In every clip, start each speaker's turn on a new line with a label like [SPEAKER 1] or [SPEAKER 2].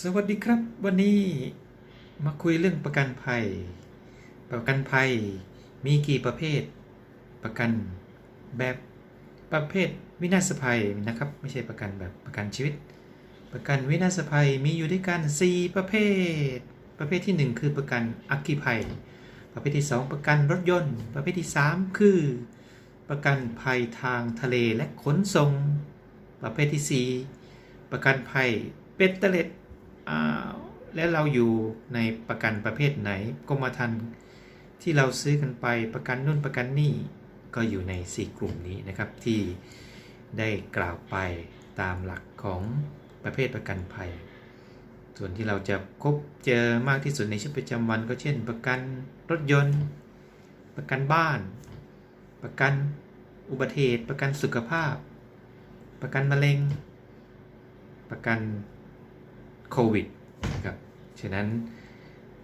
[SPEAKER 1] สวัสดีครับ วันนี้มาคุยเรื่องประกันภัย ประกันภัยมีกี่ประเภท ประกันแบบประเภทวินาศภัยนะครับ ไม่ใช่ประกันแบบประกันชีวิต ประกันวินาศภัยมีอยู่ด้วยกัน 4 ประเภท ประเภททีหนึ่1 คือประกันอัคคีภัย ประเภทที่ 2 ประกันรถยนต์ ประเภทที่ 3 คือ ประกันภัยทางทะเลและขนส่ง ประเภทที่ 4 ประกันภัยเป็ดเตล็ด และเราอยู่ในประกันประเภทไหนกรมธรรม์ที่เราซื้อกันไปประกันนู่นประกันนี่ก็อยู่ใน 4 กลุ่มนี้นะครับที่ได้กล่าวไปตามหลักของประเภทประกันภัย ส่วนที่เราจะพบเจอมากที่สุดในชีวิตประจำวัน ก็เช่น ประกันรถยนต์ ประกันบ้าน ประกันอุบัติเหตุ ประกันสุขภาพ ประกันมะเร็ง ประกัน โควิดนะครับฉะนั้น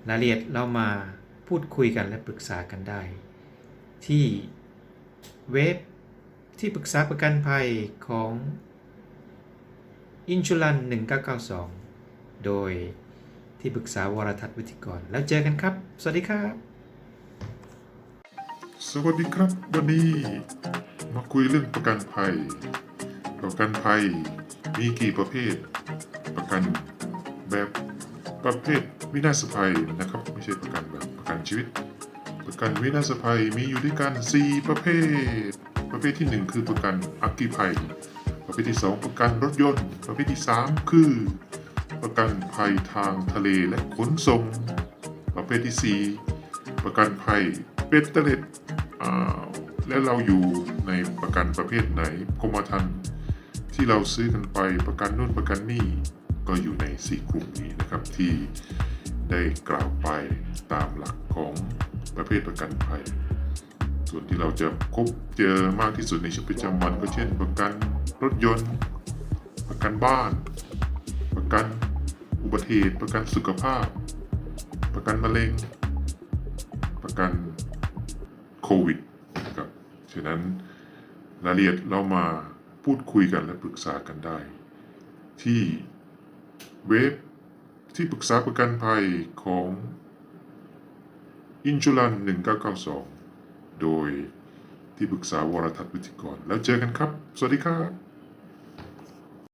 [SPEAKER 1] รายละเอียดเรามาพูดคุยกันและปรึกษากันได้ ที่เว็บที่ปรึกษาประกันภัยของอินชูลัน1992 โดยที่ปรึกษาวรทัศน์วิทยกร แล้วเจอกันครับ สวัสดีครับ
[SPEAKER 2] สวัสดีครับ วันนี้ มาคุยเรื่องประกันภัย ประกันภัยมีกี่ประเภท ประกัน แบบประเภทวินาศภัยนะครับ ไม่ใช่ประกันแบบประกันชีวิต ประกันวินาศภัยมีอยู่ด้วยกัน 4 ประเภท ประเภทที่ 1 คือประกันอัคคีภัย ประเภทที่ 2 ประกันรถยนต์ ประเภทที่ 3 คือ ประกันภัยทางทะเลและขนส่ง ประเภทที่ 4 ประกันภัยเบตเตอร์เลตอ่าและเราอยู่ในประกันประเภทไหนกรมธรรม์ที่เราซื้อกันไปประกันนู่นประกันนี่ ก็อยู่ใน 4 กลุ่มนี้นะครับที่ได้กล่าวไปตามหลักของประเภทประกันภัย ส่วนที่เราจะพบเจอมากที่สุดในชีวิตประจำวันก็เช่น ประกันรถยนต์ ประกันบ้าน ประกันอุบัติเหตุ ประกันสุขภาพ ประกันมะเร็ง ประกันโควิดนะครับฉะนั้นรายละเอียดเรามาพูดคุยกันและปรึกษากันได้ ที่ เว็บที่ปรึกษาประกันภัยของอินชูลัน 1992 โดยที่ปรึกษาวรทัศน์วิทยกร แล้วเจอกันครับ สวัสดีครับ